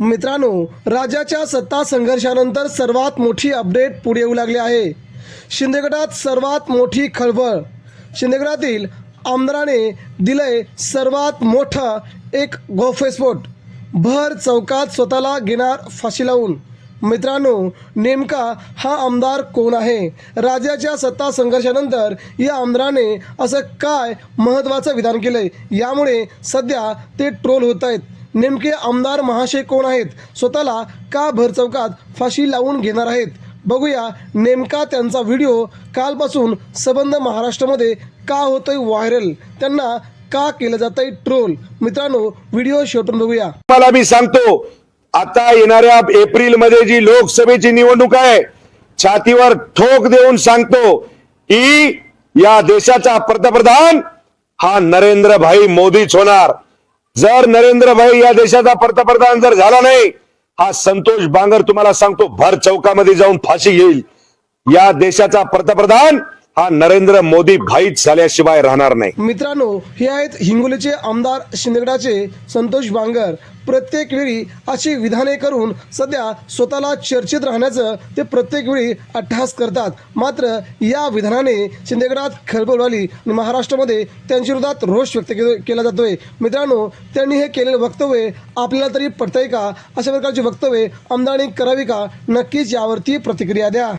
मित्रांनो राज्याच्या सत्ता संघर्षानंतर सर्वात मोठी अपडेट पुढे येऊ लागली आहे. शिंदेगडात सर्वात मोठी खळबळ. शिंदेगडातील आमदाराने दिलंय सर्वात मोठं एक गोफेस्फोट भर चौकात स्वतःला घेणार फाशी लावून. मित्रांनो नेमका हा आमदार कोण आहे? राज्याच्या सत्ता संघर्षानंतर या आमदाराने असं काय महत्त्वाचं विधान केलंय? यामुळे सध्या ते ट्रोल होत आहेत. नेमके आमदार महाशय कोण आहेत? स्वतःला का भरचौकात फाशी लावून घेणार आहेत? बघूया नेमका त्यांचा व्हिडिओ कालपासून सबंध महाराष्ट्रामध्ये का होतोय व्हायरल? त्यांना का केलं जातंय ट्रोल? मित्रांनो व्हिडिओ शेवटून बघूया. मला मी सांगतो आता येणाऱ्या एप्रिलमध्ये जी लोकसभेची निवडणूक आहे छातीवर ठोक देऊन सांगतो की या देशाचा पंतप्रधान हा नरेंद्र भाई मोदीच होणार. जर नरेंद्र भाई या देशाचा पंतप्रधान जर झाला नाही हा संतोष बांगर तुम्हाला सांगतो भर चौकामध्ये जाऊन फाशी घेईल. या देशाचा पंतप्रधान हा नरेंद्र मोदी भाईच झाल्याशिवाय राहणार नाही. मित्रांनो हे आहेत हिंगोलीचे आमदार शिंदगडाचे संतोष बांगर. प्रत्येक वेळी अशी विधाने करून सध्या स्वतःला चर्चेत राहण्याचं ते प्रत्येक वेळी अट्टहास करतात. मात्र या विधानाने शिंदेगडात खळबळ आली आणि महाराष्ट्रामध्ये त्यांच्या विरोधात रोष व्यक्त के- केला जातोय. मित्रांनो त्यांनी हे केलेलं वक्तव्य आपल्याला तरी पडतंय का? अशा प्रकारची वक्तव्य आमदारांनी करावी का? नक्कीच यावरती प्रतिक्रिया द्या.